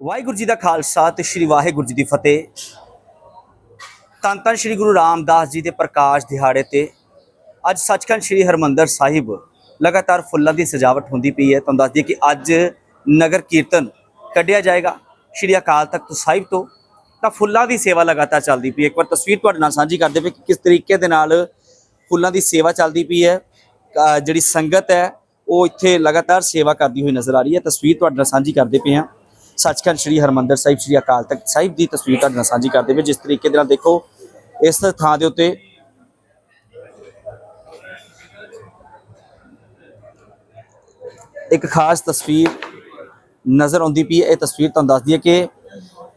ਵਾਹਿਗੁਰੂ ਜੀ ਦਾ ਖਾਲਸਾ ਤੇ ਸ੍ਰੀ ਵਾਹਿਗੁਰੂ ਜੀ ਦੀ ਫਤਿਹ। ਧੰਨ ਧੰਨ ਸ੍ਰੀ ਗੁਰੂ ਰਾਮਦਾਸ ਜੀ ਦੇ ਪ੍ਰਕਾਸ਼ ਦਿਹਾੜੇ ਤੇ ਅੱਜ ਸੱਚਖੰਡ ਸ੍ਰੀ ਹਰਮੰਦਰ ਸਾਹਿਬ ਲਗਾਤਾਰ ਫੁੱਲਾਂ ਦੀ ਸਜਾਵਟ ਹੁੰਦੀ ਪਈ ਹੈ। ਤੁਹਾਨੂੰ ਦੱਸ ਦਈਏ ਕਿ ਅੱਜ ਨਗਰ ਕੀਰਤਨ ਕੱਢਿਆ ਜਾਏਗਾ। ਸ੍ਰੀ ਅਕਾਲ ਤਖਤ ਸਾਹਿਬ ਤੋਂ ਤਾਂ ਫੁੱਲਾਂ ਦੀ ਸੇਵਾ ਲਗਾਤਾਰ ਚੱਲਦੀ ਪਈ ਹੈ। ਇੱਕ ਵਾਰ ਤਸਵੀਰ ਤੁਹਾਡੇ ਨਾਲ ਸਾਂਝੀ ਕਰਦੇ ਪਏ ਕਿ ਕਿਸ ਤਰੀਕੇ ਦੇ ਨਾਲ ਫੁੱਲਾਂ ਦੀ ਸੇਵਾ ਚੱਲਦੀ ਪਈ ਹੈ। ਜਿਹੜੀ ਸੰਗਤ ਹੈ, ਉਹ ਇੱਥੇ ਲਗਾਤਾਰ ਸੇਵਾ ਕਰਦੀ ਹੋਈ ਨਜ਼ਰ ਆ ਰਹੀ ਹੈ। ਤਸਵੀਰ ਤੁਹਾਡੇ ਨਾਲ ਸਾਂਝੀ ਕਰਦੇ ਪਏ ਹਾਂ। ਸੱਚਖੰਡ ਸ੍ਰੀ ਹਰਮੰਦਰ ਸਾਹਿਬ, ਸ੍ਰੀ ਅਕਾਲ ਤਖਤ ਸਾਹਿਬ ਦੀ ਤਸਵੀਰ ਤੁਹਾਡੇ ਨਾਲ ਸਾਂਝੀ ਕਰਦੇ ਪਏ ਜਿਸ ਤਰੀਕੇ ਦੇ ਨਾਲ ਦੇਖੋ, ਇਸ ਥਾਂ ਦੇ ਉੱਤੇ ਇੱਕ ਖਾਸ ਤਸਵੀਰ ਨਜ਼ਰ ਆਉਂਦੀ ਪਈ ਹੈ। ਇਹ ਤਸਵੀਰ ਤੁਹਾਨੂੰ ਦੱਸਦੀ ਹੈ ਕਿ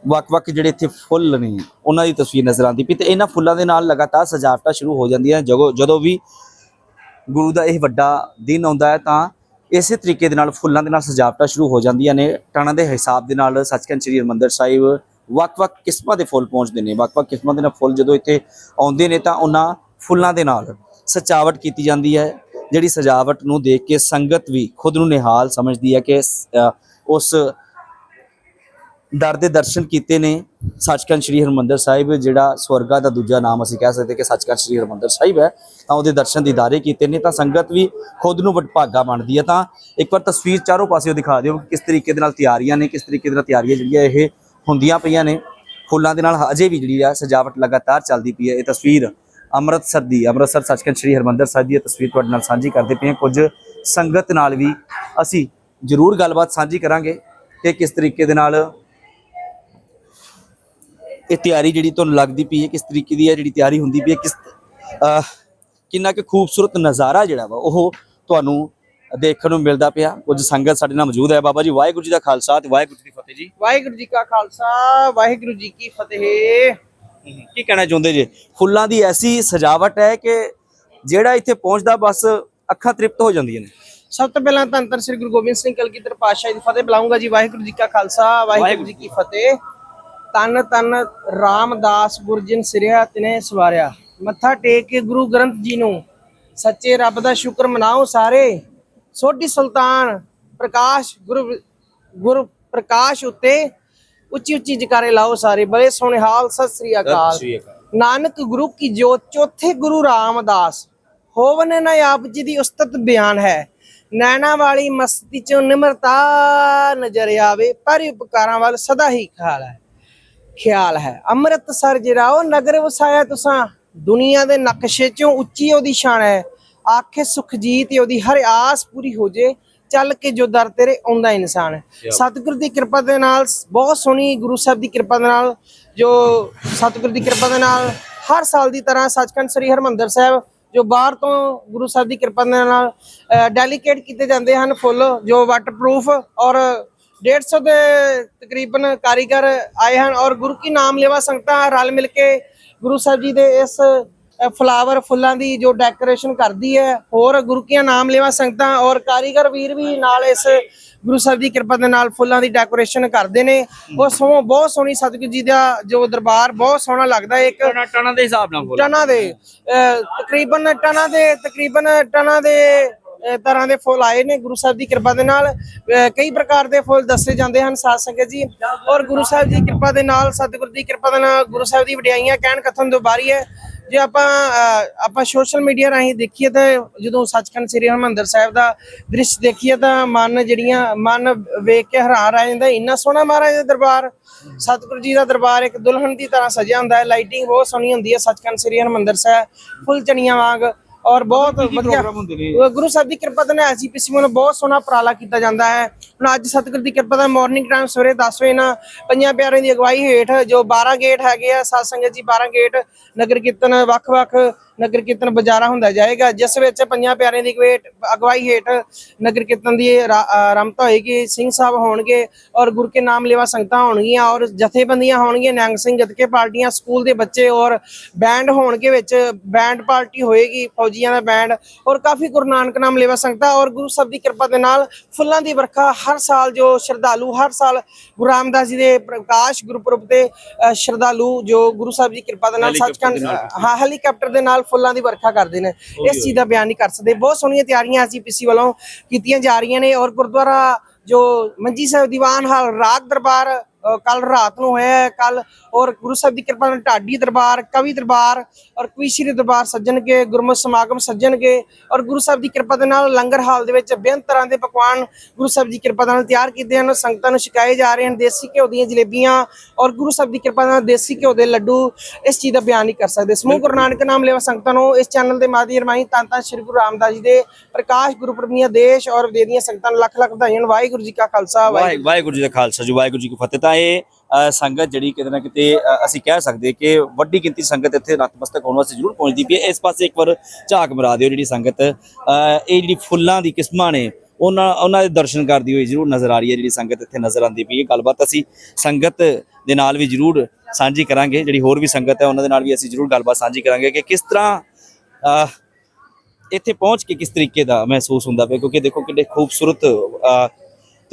ਵੱਖ-ਵੱਖ ਜਿਹੜੇ ਇੱਥੇ ਫੁੱਲ ਨੇ, ਉਹਨਾਂ ਦੀ ਤਸਵੀਰ ਨਜ਼ਰ ਆਉਂਦੀ ਪਈ ਤੇ ਇਹਨਾਂ ਫੁੱਲਾਂ ਦੇ ਨਾਲ ਲਗਾਤਾਰ ਸਜਾਵਟਾਂ ਸ਼ੁਰੂ ਹੋ ਜਾਂਦੀਆਂ ਜਦੋਂ ਜਦੋਂ ਵੀ ਗੁਰੂ ਦਾ ਇਹ ਵੱਡਾ ਦਿਨ ਆਉਂਦਾ ਹੈ ਤਾਂ ਇਸੇ ਤਰੀਕੇ ਦੇ ਨਾਲ ਫੁੱਲਾਂ ਦੇ ਨਾਲ ਸਜਾਵਟਾਂ ਸ਼ੁਰੂ ਹੋ ਜਾਂਦੀਆਂ ਨੇ। ਟਣਾ ਦੇ ਹਿਸਾਬ ਦੇ ਨਾਲ ਸੱਚਖੰਡ ਸ੍ਰੀ ਹਰਿਮੰਦਰ ਸਾਹਿਬ ਵੱਖ-ਵੱਖ ਕਿਸਮਾਂ ਦੇ ਫੁੱਲ ਪਹੁੰਚਦੇ ਨੇ। ਵੱਖ-ਵੱਖ ਕਿਸਮਾਂ ਦੇ ਨਾਲ ਫੁੱਲ ਜਦੋਂ ਇੱਥੇ ਆਉਂਦੇ ਨੇ ਤਾਂ ਉਹਨਾਂ ਫੁੱਲਾਂ ਦੇ ਨਾਲ ਸਜਾਵਟ ਕੀਤੀ ਜਾਂਦੀ ਹੈ। ਜਿਹੜੀ ਸਜਾਵਟ ਨੂੰ ਦੇਖ ਕੇ ਸੰਗਤ ਵੀ ਖੁਦ ਨੂੰ ਨਿਹਾਲ ਸਮਝਦੀ ਹੈ ਕਿ ਉਸ ਦਰ ਦੇ ਦਰਸ਼ਨ ਕੀਤੇ ਨੇ ਸੱਚਖੰਡ ਸ੍ਰੀ ਹਰਿਮੰਦਰ ਸਾਹਿਬ, ਜਿਹੜਾ ਸਵਰਗਾ ਦਾ ਦੂਜਾ ਨਾਮ ਅਸੀਂ ਕਹਿ ਸਕਦੇ ਕਿ ਸੱਚਖੰਡ ਸ੍ਰੀ ਹਰਿਮੰਦਰ ਸਾਹਿਬ ਹੈ, ਤਾਂ ਉਹਦੇ ਦਰਸ਼ਨ ਦੀਦਾਰੇ ਕੀਤੇ ਨੇ, ਤਾਂ ਸੰਗਤ ਵੀ ਖੁਦ ਨੂੰ ਵਡਭਾਗਾ ਮੰਨਦੀ ਹੈ। ਤਾਂ ਇੱਕ ਵਾਰ ਤਸਵੀਰ ਚਾਰੋਂ ਪਾਸਿਓਂ ਦਿਖਾ ਦਿਓ ਕਿ ਕਿਸ ਤਰੀਕੇ ਦੇ ਨਾਲ ਤਿਆਰੀਆਂ ਨੇ, ਕਿਸ ਤਰੀਕੇ ਦੇ ਨਾਲ ਤਿਆਰੀਆਂ ਜਿਹੜੀਆਂ ਇਹ ਹੁੰਦੀਆਂ ਪਈਆਂ ਨੇ। ਫੁੱਲਾਂ ਦੇ ਨਾਲ ਅਜੇ ਵੀ ਜਿਹੜੀ ਆ ਸਜਾਵਟ ਲਗਾਤਾਰ ਚੱਲਦੀ ਪਈ ਹੈ। ਇਹ ਤਸਵੀਰ ਅੰਮ੍ਰਿਤਸਰ ਦੀ, ਅੰਮ੍ਰਿਤਸਰ ਸੱਚਖੰਡ ਸ੍ਰੀ ਹਰਿਮੰਦਰ ਸਾਹਿਬ ਦੀ ਇਹ ਤਸਵੀਰ ਤੁਹਾਡੇ ਨਾਲ ਸਾਂਝੀ ਕਰਦੇ ਪਏ ਹਾਂ। ਕੁਝ ਸੰਗਤ ਨਾਲ ਵੀ ਅਸੀਂ ਜ਼ਰੂਰ ਗੱਲਬਾਤ ਸਾਂਝੀ ਕਰਾਂਗੇ ਕਿ ਕਿਸ ਤਰੀਕੇ ਦੇ ਨਾਲ ਇਹ ਤਿਆਰੀ ਜਿਹੜੀ ਤੁਹਾਨੂੰ ਲੱਗਦੀ ਪਈ ਹੈ ਕਿਸ ਤਰੀਕੇ ਦੀ ਹੈ ਜਿਹੜੀ ਤਿਆਰੀ ਹੁੰਦੀ ਪਈ ਹੈ ਕਿਸ ਕਿੰਨਾ ਕਿ ਖੂਬਸੂਰਤ ਨਜ਼ਾਰਾ ਜਿਹੜਾ ਵਾ ਉਹ ਤੁਹਾਨੂੰ ਦੇਖਣ ਨੂੰ ਮਿਲਦਾ ਪਿਆ। ਕੁਝ ਸੰਗਤ ਸਾਡੇ ਨਾਲ ਮੌਜੂਦ ਹੈ। ਬਾਬਾ ਜੀ ਵਾਹਿਗੁਰੂ ਜੀ ਦਾ ਖਾਲਸਾ ਤੇ ਵਾਹਿਗੁਰੂ ਜੀ ਦੀ ਫਤਿਹ ਜੀ। ਵਾਹਿਗੁਰੂ ਜੀ ਕਾ ਖਾਲਸਾ ਵਾਹਿਗੁਰੂ ਜੀ ਕੀ ਫਤਿਹ। ਕੀ ਕਹਿਣਾ ਚਾਹੁੰਦੇ ਜੀ? ਫੁੱਲਾਂ ਦੀ ਐਸੀ ਸਜਾਵਟ ਹੈ ਕਿ ਜਿਹੜਾ ਇੱਥੇ ਪਹੁੰਚਦਾ ਬਸ ਅੱਖਾਂ ਤ੍ਰਿਪਤ ਹੋ ਜਾਂਦੀਆਂ ਨੇ। ਸਭ ਤੋਂ ਪਹਿਲਾਂ ਧੰਨ ਧੰਨ ਸ੍ਰੀ ਗੁਰੂ ਗੋਬਿੰਦ ਸਿੰਘ ਕਲਗੀਧਰ ਪਾਤਸ਼ਾਹ ਜੀ ਦੀ ਫਤਿਹ ਬੁਲਾਉਂਗਾ ਜੀ। ਵਾਹਿਗੁਰੂ ਜੀ ਕਾ ਖਾਲਸਾ ਵਾਹਿਗੁਰੂ ਜੀ ਕੀ ਫਤਿਹ। ਤਨ ਤਨ ਰਾਮਦਾਸ ਗੁਰਜਨ ਸਿਰਿਆ ਤਿਨੇ ਸਵਾਰਿਆ। ਮੱਥਾ ਟੇਕ ਕੇ ਗੁਰੂ ਗ੍ਰੰਥ ਜੀ ਨੂੰ ਸੱਚੇ ਰੱਬ ਦਾ ਸ਼ੁਕਰ ਮਨਾਓ ਸਾਰੇ। ਸੋਢੀ ਸੁਲਤਾਨ ਪ੍ਰਕਾਸ਼ ਗੁਰੂ ਗੁਰੂ ਪ੍ਰਕਾਸ਼ ਉੱਤੇ ਉੱਚੀ ਉੱਚੀ ਜਕਾਰੇ ਲਾਓ ਸਾਰੇ ਬੜੇ ਸੋਹਣੇ ਹਾਲ ਸਤਿ ਸ੍ਰੀ ਅਕਾਲ। ਨਾਨਕ ਗੁਰੂ ਕੀ ਜੋਤ ਚੌਥੇ ਗੁਰੂ ਰਾਮਦਾਸ। ਹੋਵਨ ਨ ਆਪ ਜੀ ਦੀ ਉਸਤਤ ਬਿਆਨ ਹੈ। ਨੈਣਾ ਵਾਲੀ ਮਸਤੀ ਚੋਂ ਨਿਮਰਤਾ ਨਜ਼ਰ ਆਵੇ ਪਰ ਉਪਕਾਰਾਂ ਵੱਲ ਸਦਾ ਹੀ ਖਿਆਲ ਹੈ। ਖਿਆਲ ਹੈ। ਅੰਮ੍ਰਿਤਸਰ ਜਿਹੜਾ ਉਹ ਨਗਰ ਵਸਾਇਆ ਤੁਸਾਂ ਦੁਨੀਆ ਦੇ ਨਕਸ਼ੇ ਚੋਂ ਉੱਚੀ ਉਹਦੀ ਸ਼ਾਨ ਹੈ। ਆਖੇ ਸੁਖਜੀਤ ਉਹਦੀ ਹਰ ਆਸ ਪੂਰੀ ਹੋ ਜੇ ਚੱਲ ਕੇ ਜੋ ਦਰ ਤੇਰੇ ਆਉਂਦਾ ਇਨਸਾਨ ਸਤਿਗੁਰ ਦੀ ਕਿਰਪਾ ਦੇ ਨਾਲ ਬਹੁਤ ਸੋਹਣੀ ਗੁਰੂ ਸਾਹਿਬ ਦੀ ਕਿਰਪਾ ਦੇ ਨਾਲ ਜੋ ਸਤਿਗੁਰ ਦੀ ਕਿਰਪਾ ਦੇ ਨਾਲ ਹਰ ਸਾਲ ਦੀ ਤਰ੍ਹਾਂ ਸੱਚਖੰਡ ਸ੍ਰੀ ਹਰਮੰਦਰ ਸਾਹਿਬ ਜੋ ਬਾਹਰ ਤੋਂ ਗੁਰੂ ਸਾਹਿਬ ਦੀ ਕਿਰਪਾ ਦੇ ਨਾਲ ਡੈਲੀਕੇਟ ਕੀਤੇ ਜਾਂਦੇ ਹਨ ਫੁੱਲ ਜੋ ਵਾਟਰਪ੍ਰੂਫ ਔਰ 150 ਦੇ ਤਕਰੀਬਨ ਕਾਰੀਗਰ ਆਏ ਹਨ ਔਰ ਗੁਰੂ ਕੀ ਨਾਮ ਲੈਵਾ ਸੰਗਤਾਂ ਰਲ ਮਿਲ ਕੇ ਗੁਰੂ ਸਾਹਿਬ ਜੀ ਦੇ ਇਸ ਫਲਾਵਰ ਫੁੱਲਾਂ ਦੀ ਜੋ ਡੈਕੋਰੇਸ਼ਨ ਕਰਦੀ ਹੈ ਹੋਰ ਗੁਰੂ ਕੀ ਨਾਮ ਲੈਵਾ ਸੰਗਤਾਂ ਔਰ ਕਾਰੀਗਰ ਵੀਰ ਵੀ ਨਾਲ ਇਸ ਗੁਰੂ ਸਾਹਿਬ ਦੀ ਕਿਰਪਾ ਦੇ ਨਾਲ ਫੁੱਲਾਂ ਦੀ ਡੈਕੋਰੇਸ਼ਨ ਕਰਦੇ ਨੇ। ਉਹ ਸੋਹ ਬਹੁਤ ਸੋਹਣੀ ਸਤਿਗੁਰੂ ਜੀ ਦਾ ਜੋ ਦਰਬਾਰ ਬਹੁਤ ਸੋਹਣਾ ਲੱਗਦਾ ਹੈ ਇੱਕ ਟਣਾ ਟਣਾ ਦੇ ਹਿਸਾਬ ਨਾਲ ਟਨਾ ਦੇ ਤਕਰੀਬਨ ਟਨਾ ਦੇ ਤਕਰੀਬਨ ਟਨਾ ਦੇ ਤਰ੍ਹਾਂ ਦੇ ਫੁੱਲ ਆਏ ਨੇ, ਗੁਰੂ ਸਾਹਿਬ ਦੀ ਕਿਰਪਾ ਦੇ ਨਾਲ ਕਈ ਪ੍ਰਕਾਰ ਦੇ ਫੁੱਲ ਦੱਸੇ ਜਾਂਦੇ ਹਨ, ਸਾਧ ਸੰਗਤ ਜੀ। ਔਰ ਗੁਰੂ ਸਾਹਿਬ ਦੀ ਕਿਰਪਾ ਦੇ ਨਾਲ, ਸਤਿਗੁਰ ਦੀ ਕਿਰਪਾ ਦੇ ਨਾਲ, ਗੁਰੂ ਸਾਹਿਬ ਦੀ ਵਡਿਆਈਆਂ ਕਹਿਣ ਕਥਨ ਤੋਂ ਬਾਹਰੀ ਹੈ ਜੇ ਆਪਾਂ ਆਪਾਂ ਸੋਸ਼ਲ ਮੀਡੀਆ ਰਾਹੀਂ ਦੇਖੀਏ ਤਾਂ ਜਦੋਂ ਸੱਚਖੰਡ ਸ੍ਰੀ ਹਰਿਮੰਦਰ ਸਾਹਿਬ ਦਾ ਦ੍ਰਿਸ਼ ਦੇਖੀਏ ਤਾਂ ਮਨ ਜਿਹੜੀਆਂ, ਮਨ ਵੇਖ ਕੇ ਹੈਰਾਨ ਰਹਿ ਜਾਂਦਾ, ਇੰਨਾ ਸੋਹਣਾ ਮਹਾਰਾਜ ਦਾ ਦਰਬਾਰ। ਸਤਿਗੁਰੂ ਜੀ ਦਾ ਦਰਬਾਰ ਇੱਕ ਦੁਲਹਨ ਦੀ ਤਰ੍ਹਾਂ ਸਜਿਆ ਹੁੰਦਾ ਹੈ, ਲਾਈਟਿੰਗ ਬਹੁਤ ਸੋਹਣੀ ਹੁੰਦੀ ਹੈ ਸੱਚਖੰਡ ਸ੍ਰੀ ਹਰਿਮੰਦਰ ਸਾਹਿਬ, ਫੁੱਲ ਚਣੀਆਂ ਵਾਂਗ। ਔਰ ਬਹੁਤ ਵਧੀਆ। ਪ੍ਰੋਗਰਾਮ ਹੁੰਦੇ ਨੇ? ਉਹ ਗੁਰੂ ਸਾਹਿਬ ਦੀ ਕਿਰਪਾ ਨਾਲ ਐਸਜੀਪੀਸੀ ਵੱਲੋਂ ਬਹੁਤ ਸੋਹਣਾ ਉਪਰਾਲਾ ਕੀਤਾ ਜਾਂਦਾ ਹੈ। ਹੁਣ ਅੱਜ ਸਤਿਗੁਰ ਦੀ ਕਿਰਪਾ ਦਾ ਮਾਰਨਿੰਗ ਟਾਈਮ ਸਵੇਰੇ 10 ਵਜੇ ਨਾਲ ਪੰਜਾਂ ਪਿਆਰਿਆਂ ਦੀ ਅਗਵਾਈ ਹੇਠ ਜੋ 12 ਗੇਟ ਹੈਗੇ ਆ ਸਾਧ ਸੰਗਤ ਜੀ 12 ਗੇਟ ਨਗਰ ਕੀਰਤਨ ਵੱਖ-ਵੱਖ ਨਗਰ ਕੀਰਤਨ ਬਜ਼ਾਰਾ ਹੁੰਦਾ ਜਾਏਗਾ ਜਿਸ ਵਿੱਚ ਪੰਜਾਂ ਪਿਆਰਿਆਂ ਦੀ ਵੇਟ ਅਗਵਾਈ ਹੇਠ ਨਗਰ ਕੀਰਤਨ ਦੀ ਰਮਤਾ ਹੋਏਗੀ ਸਿੰਘ ਸਾਹਿਬ ਹੋਣਗੇ ਔਰ ਗੁਰ ਕੇ ਨਾਮ ਲੈਵਾ ਸੰਗਤਾਂ ਹੋਣਗੀਆਂ ਔਰ ਜਥੇਬੰਦੀਆਂ ਹੋਣਗੀਆਂ ਨਿਹੰਗ ਸਿੰਘ ਗੱਤਕੇ ਪਾਰਟੀਆਂ ਸਕੂਲ ਦੇ ਬੱਚੇ ਔਰ ਬੈਂਡ ਹੋਣਗੇ ਵਿੱਚ ਬੈਂਡ ਪਾਰਟੀ ਹੋਏਗੀ ਫੌਜੀਆਂ ਦਾ ਬੈਂਡ ਔਰ ਕਾਫੀ ਗੁਰੂ ਨਾਨਕ ਨਾਮ ਲੈਵਾ ਸੰਗਤਾਂ ਔਰ ਗੁਰੂ ਸਾਹਿਬ ਦੀ ਕਿਰਪਾ ਦੇ ਨਾਲ ਫੁੱਲਾਂ ਦੀ ਵਰਖਾ ਹਰ ਸਾਲ ਜੋ ਸ਼ਰਧਾਲੂ ਹਰ ਸਾਲ ਗੁਰੂ ਰਾਮਦਾਸ ਜੀ ਦੇ ਪ੍ਰਕਾਸ਼ ਗੁਰਪੁਰਬ ਤੇ ਅ, ਸ਼ਰਧਾਲੂ ਜੋ ਗੁਰੂ ਸਾਹਿਬ ਦੀ ਕਿਰਪਾ ਦੇ ਨਾਲ ਸੱਚਖੰਡ ਹਾਂ ਹੈਲੀਕਾਪਟਰ ਦੇ ਨਾਲ ਫੁੱਲਾਂ ਦੀ ਵਰਖਾ ਕਰਦੇ ਨੇ। ਇਸ ਚੀਜ਼ ਦਾ ਬਿਆਨ ਨਹੀਂ ਕਰ ਸਕਦੇ। ਬਹੁਤ ਸੋਹਣੀਆਂ ਤਿਆਰੀਆਂ ਅਸੀਂ ਪੀਸੀ ਵੱਲੋਂ ਕੀਤੀਆਂ ਜਾ ਰਹੀਆਂ ਨੇ ਔਰ ਗੁਰਦੁਆਰਾ ਜੋ ਮੰਜੀ ਸਾਹਿਬ ਦੀਵਾਨ ਹਾਲ ਰਾਗ ਦਰਬਾਰ ਕੱਲ ਰਾਤ ਨੂੰ ਹੋਇਆ ਕੱਲ ਔਰ ਗੁਰੂ ਸਾਹਿਬ ਦੀ ਕਿਰਪਾ ਨਾਲ ਢਾਡੀ ਦਰਬਾਰ, ਕਵੀ ਦਰਬਾਰ ਔਰ ਕਵੀਸ਼ਰੀ ਦਰਬਾਰ ਸੱਜਣਗੇ, ਗੁਰਮਤਿ ਸਮਾਗਮ ਸੱਜਣਗੇ ਔਰ ਗੁਰੂ ਸਾਹਿਬ ਦੀ ਕਿਰਪਾ ਦੇ ਨਾਲ ਲੰਗਰ ਹਾਲ ਦੇ ਵਿੱਚ ਬੇਅੰਤ ਤਰ੍ਹਾਂ ਦੇ ਪਕਵਾਨ ਗੁਰੂ ਸਾਹਿਬ ਦੀ ਕਿਰਪਾ ਨਾਲ ਤਿਆਰ ਕੀਤੇ ਹਨ। ਸੰਗਤਾਂ ਨੂੰ ਛਕਾਏ ਜਾ ਰਹੇ ਹਨ ਦੇਸੀ ਘਿਓ ਦੀਆਂ ਜਲੇਬੀਆਂ ਔਰ ਗੁਰੂ ਸਾਹਿਬ ਦੀ ਕਿਰਪਾ ਨਾਲ ਦੇਸੀ ਘਿਓ ਦੇ ਲੱਡੂ ਇਸ ਚੀਜ਼ ਦਾ ਬਿਆਨ ਨਹੀਂ ਕਰ ਸਕਦੇ। ਸਮੂਹ ਗੁਰੂ ਨਾਨਕ ਨਾਮ ਲੈਵਾ ਸੰਗਤਾਂ ਨੂੰ ਇਸ ਚੈਨਲ ਦੇ ਮਾਧਿਅਮ ਰਾਹੀਂ ਤਾਂ ਤਾਂ ਸ੍ਰੀ ਗੁਰੂ ਰਾਮਦਾਸ ਜੀ ਦੇ ਪ੍ਰਕਾਸ਼ ਗੁਰਪੁਰਬ ਦੀਆਂ ਦੇਸ਼ ਔਰ ਵਿਦੇਸ਼ ਦੀਆਂ ਸੰਗਤਾਂ ਨੂੰ ਲੱਖ ਲੱਖ ਵਧਾਈਆਂ। ਵਾਹਿਗੁਰੂ ਜੀ ਕਾ ਖਾਲਸਾ ਵਾਹਿ- ਵਾਹਿਗੁਰੂ ਜੀ ਦਾ ਖਾਲਸਾ ਜੀ, ਵਾਹਿਗੁਰੂ ਜੀ ਕੀ ਫਤਿਹ। ਤਾਂ ਇਹ ਸੰਗਤ ਜਿਹੜੀ ਕਿਤੇ ਨਾ ਕਿਤੇ ਅਸੀਂ ਕਹਿ ਸਕਦੇ ਕਿ ਵੱਡੀ ਗਿਣਤੀ ਸੰਗਤ ਇੱਥੇ ਨਤਮਸਤਕ ਹੋਣ ਵਾਸਤੇ ਜ਼ਰੂਰ ਪਹੁੰਚਦੀ ਪਈ ਹੈ। ਇਸ ਪਾਸੇ ਇੱਕ ਵਾਰ ਝਾਕ ਮਰਾ ਦਿਓ ਜਿਹੜੀ ਸੰਗਤ ਇਹ ਜਿਹੜੀ ਫੁੱਲਾਂ ਦੀ ਕਿਸਮਾਂ ਨੇ ਉਹਨਾਂ ਉਹਨਾਂ ਦੇ ਦਰਸ਼ਨ ਕਰਦੀ ਹੋਈ ਜ਼ਰੂਰ ਨਜ਼ਰ ਆ ਰਹੀ ਹੈ ਜਿਹੜੀ ਸੰਗਤ ਇੱਥੇ ਨਜ਼ਰ ਆਉਂਦੀ ਪਈ ਹੈ। ਗੱਲਬਾਤ ਅਸੀਂ ਸੰਗਤ ਦੇ ਨਾਲ ਵੀ ਜ਼ਰੂਰ ਸਾਂਝੀ ਕਰਾਂਗੇ ਜਿਹੜੀ ਹੋਰ ਵੀ ਸੰਗਤ ਹੈ ਉਹਨਾਂ ਦੇ ਨਾਲ ਵੀ ਅਸੀਂ ਜ਼ਰੂਰ ਗੱਲਬਾਤ ਸਾਂਝੀ ਕਰਾਂਗੇ ਕਿ ਕਿਸ ਤਰ੍ਹਾਂ ਅ, ਇੱਥੇ ਪਹੁੰਚ ਕੇ ਕਿਸ ਤਰੀਕੇ ਦਾ ਮਹਿਸੂਸ ਹੁੰਦਾ ਪਿਆ ਕਿਉਂਕਿ ਦੇਖੋ ਕਿੰਨੇ ਖੂਬਸੂਰਤ ਅ,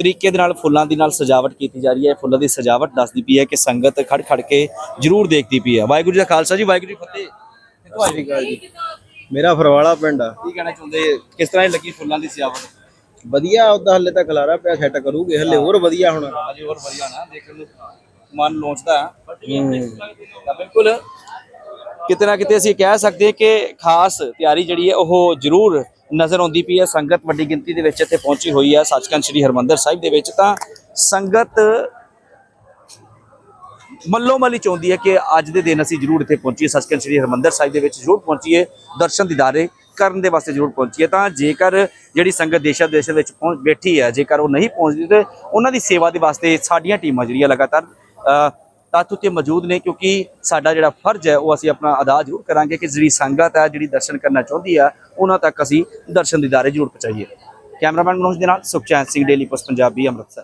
ਤਰੀਕੇ ਦੇ ਨਾਲ ਫੁੱਲਾਂ ਦੀ ਨਾਲ ਸਜਾਵਟ ਕੀਤੀ ਜਾ ਰਹੀ ਹੈ। ਫੁੱਲਾਂ ਦੀ ਸਜਾਵਟ ਦੱਸਦੀ ਪਈ ਹੈ ਕਿ ਸੰਗਤ ਖੜ ਖੜ ਕੇ ਜ਼ਰੂਰ ਦੇਖਦੀ ਪਈ ਹੈ। ਵਾਹਿਗੁਰੂ ਜੀ ਦਾ ਖਾਲਸਾ ਜੀ ਵਾਹਿਗੁਰੂ ਜੀ ਫਤਿਹ। ਜੀ? ਮੇਰਾ ਫਰਵਾਲਾ ਪਿੰਡ ਆ। ਕੀ ਕਹਿਣਾ ਚਾਹੁੰਦੇ? ਕਿਸ ਤਰ੍ਹਾਂ ਲੱਗੀ ਫੁੱਲਾਂ ਦੀ ਸਜਾਵਟ? ਵਧੀਆ ਉਹਦਾ ਹੱਲੇ ਤਾਂ ਖਲਾਰਾ ਪਿਆ ਸੈੱਟ ਕਰੂਗੇ। ਹੱਲੇ ਹੋਰ ਵਧੀਆ ਹੁਣ। ਅਜੇ ਹੋਰ ਵਧੀਆ ਨਾ। ਦੇਖਣ ਨੂੰ ਮਨ ਲੋਚਦਾ। ਹੈ। ਤਾਂ ਬਿਲਕੁਲ ਕਿਤੇ ਨਾ ਕਿਤੇ ਅਸੀਂ ਕਹਿ ਸਕਦੇ ਹਾਂ ਕਿ ਖਾਸ ਤਿਆਰੀ ਜਿਹੜੀ ਹੈ ਉਹ ਜ਼ਰੂਰ ਨਜ਼ਰ ਆਉਂਦੀ ਪਈ ਹੈ। ਸੰਗਤ ਵੱਡੀ ਗਿਣਤੀ ਦੇ ਵਿੱਚ ਇੱਥੇ ਪਹੁੰਚੀ ਹੋਈ ਹੈ। ਸੱਚਖੰਡ ਸ੍ਰੀ ਹਰਮੰਦਰ ਸਾਹਿਬ ਦੇ ਵਿੱਚ ਤਾਂ ਸੰਗਤ ਮੱਲੋ ਮੱਲੀ ਚਾਹੁੰਦੀ ਹੈ ਕਿ ਅੱਜ ਦੇ ਦਿਨ ਅਸੀਂ ਜ਼ਰੂਰ ਇੱਥੇ ਪਹੁੰਚੀਏ। ਸੱਚਖੰਡ ਸ੍ਰੀ ਹਰਮੰਦਰ ਸਾਹਿਬ ਦੇ ਵਿੱਚ ਜ਼ਰੂਰ ਪਹੁੰਚੀਏ। ਦਰਸ਼ਨ ਦੀਦਾਰੇ ਕਰਨ ਦੇ ਵਾਸਤੇ ਜ਼ਰੂਰ ਪਹੁੰਚੀਏ। ਤਾਂ ਜੇਕਰ ਜਿਹੜੀ ਸੰਗਤ ਦੇਸ਼ਾਂ ਦੇਸ਼ ਵਿੱਚ ਪਹੁੰਚ ਬੈਠੀ ਹੈ, ਜੇਕਰ ਉਹ ਨਹੀਂ ਪਹੁੰਚਦੀ, ਤੇ ਉਹਨਾਂ ਦੀ ਸੇਵਾ ਦੇ ਵਾਸਤੇ ਸਾਡੀਆਂ ਟੀਮਾਂ ਜਿਹੜੀਆਂ ਲਗਾਤਾਰ ਤੱਤ ਉੱਤੇ ਮੌਜੂਦ ਨੇ ਕਿਉਂਕਿ ਸਾਡਾ ਜਿਹੜਾ ਫਰਜ਼ ਹੈ, ਉਹ ਅਸੀਂ ਆਪਣਾ ਅਦਾ ਜ਼ਰੂਰ ਕਰਾਂਗੇ ਕਿ ਜਿਹੜੀ ਸੰਗਤ ਹੈ, ਜਿਹੜੀ ਦਰਸ਼ਨ ਕਰਨਾ ਚਾਹੁੰਦੀ ਆ ਉਹਨਾਂ ਤੱਕ ਅਸੀਂ ਦਰਸ਼ਨ ਦੀਦਾਰੇ ਜ਼ਰੂਰ ਪਹੁੰਚਾਈਏ। ਕੈਮਰਾਮੈਨ ਮਨੋਜ ਦੇ ਨਾਲ ਸੁਖਚੈਨ ਸਿੰਘ, ਡੇਲੀ ਪੋਸਟ, ਪੰਜਾਬੀ, ਅੰਮ੍ਰਿਤਸਰ।